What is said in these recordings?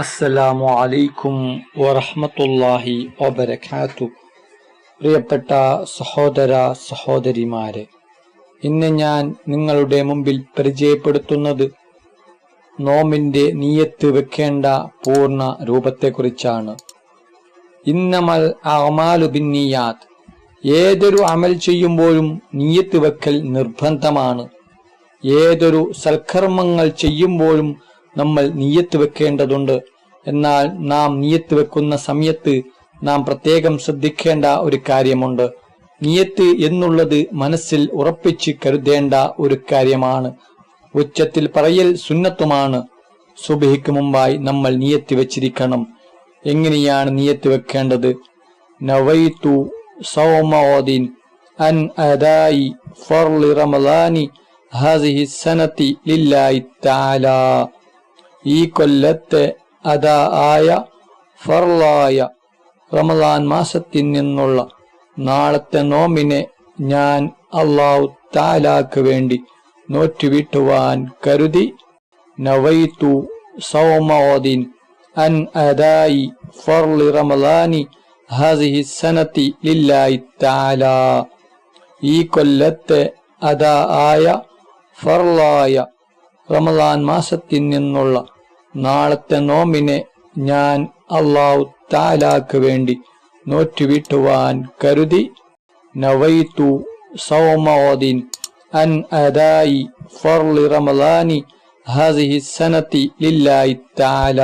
അസ്സലാമു അലൈക്കും വറഹ്മത്തുള്ളാഹി വബറകാതുഹു പ്രിയപ്പെട്ട സഹോദര സഹോദരിമാരെ ഇന്ന് ഞാൻ നിങ്ങളുടെ മുമ്പിൽ പരിചയപ്പെടുത്തുന്നത് നോമിന്റെ നീയത്ത് വെക്കേണ്ട പൂർണ രൂപത്തെക്കുറിച്ചാണ്. ഇന്നമൽ അമാലു ബിന്നിയാത് ഏതൊരു അമൽ ചെയ്യുമ്പോഴും നീയത്ത് വെക്കൽ നിർബന്ധമാണ്. ഏതൊരു സൽക്കർമ്മങ്ങൾ ചെയ്യുമ്പോഴും നമ്മൾ നീയത്ത് വെക്കേണ്ടതുണ്ട്. എന്നാൽ നാം നീയത്ത് വെക്കുന്ന സമയത്ത് നാം പ്രത്യേകം ശ്രദ്ധിക്കേണ്ട ഒരു കാര്യമുണ്ട്. നീയത്ത് എന്നുള്ളത് മനസ്സിൽ ഉറപ്പിച്ച് കരുതേണ്ട ഒരു കാര്യമാണ്. ഉച്ചത്തിൽ പറയൽ സുന്നത്തുമാണ്. സുബഹിക്ക് മുമ്പായി നമ്മൾ നീയത്ത് വെച്ചിരിക്കണം. എങ്ങനെയാണ് നീയത്ത് വെക്കേണ്ടത്? നവൈത്തു സൗമോദീൻ അൻ അദായി ഫർലി റമദാനി ഹാസിഹി സനത്തി ലില്ലാഹി തആല. ഈ കൊല്ലത്തെ അതാ ആയ ഫർലായ റമദാൻ മാസത്തിൽ നിന്നുള്ള നാളത്തെ നോമിനെ ഞാൻ അള്ളാഹു താലാക്ക് വേണ്ടി നോറ്റുവിട്ടുവാൻ കരുതി. നവൈത്തു സൗമോദിൻ അൻ അദായി ഫർലി റമദാനി ഹാസിഹി സനത്തി ലില്ലായി താല ഈ കൊല്ലത്തെ അതാ ആയ ഫർലായ റമദാൻ മാസത്തിൽ നിന്നുള്ള നാളത്തെ നോമ്പിനെ ഞാൻ അള്ളാഹു താലാക്ക് വേണ്ടി നോറ്റുവിട്ടുവാൻ കരുതി നവൈത്തു സൗമോദിൻ അൻ അദായി ഫർലി റമദാനി ഹസിഹി സനത്തി ലില്ലായി താല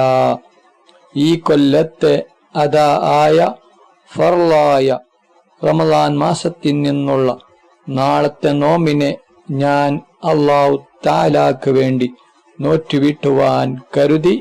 ഈ കൊല്ലത്തെ അദാ ആയ ഫർലായ റമദാൻ മാസത്തിൽ നിന്നുള്ള നാളത്തെ നോമ്പിനെ ഞാൻ അള്ളാഹു താലാക്ക് വേണ്ടി നോറ്റുവീട്ടുവാൻ കരുതി.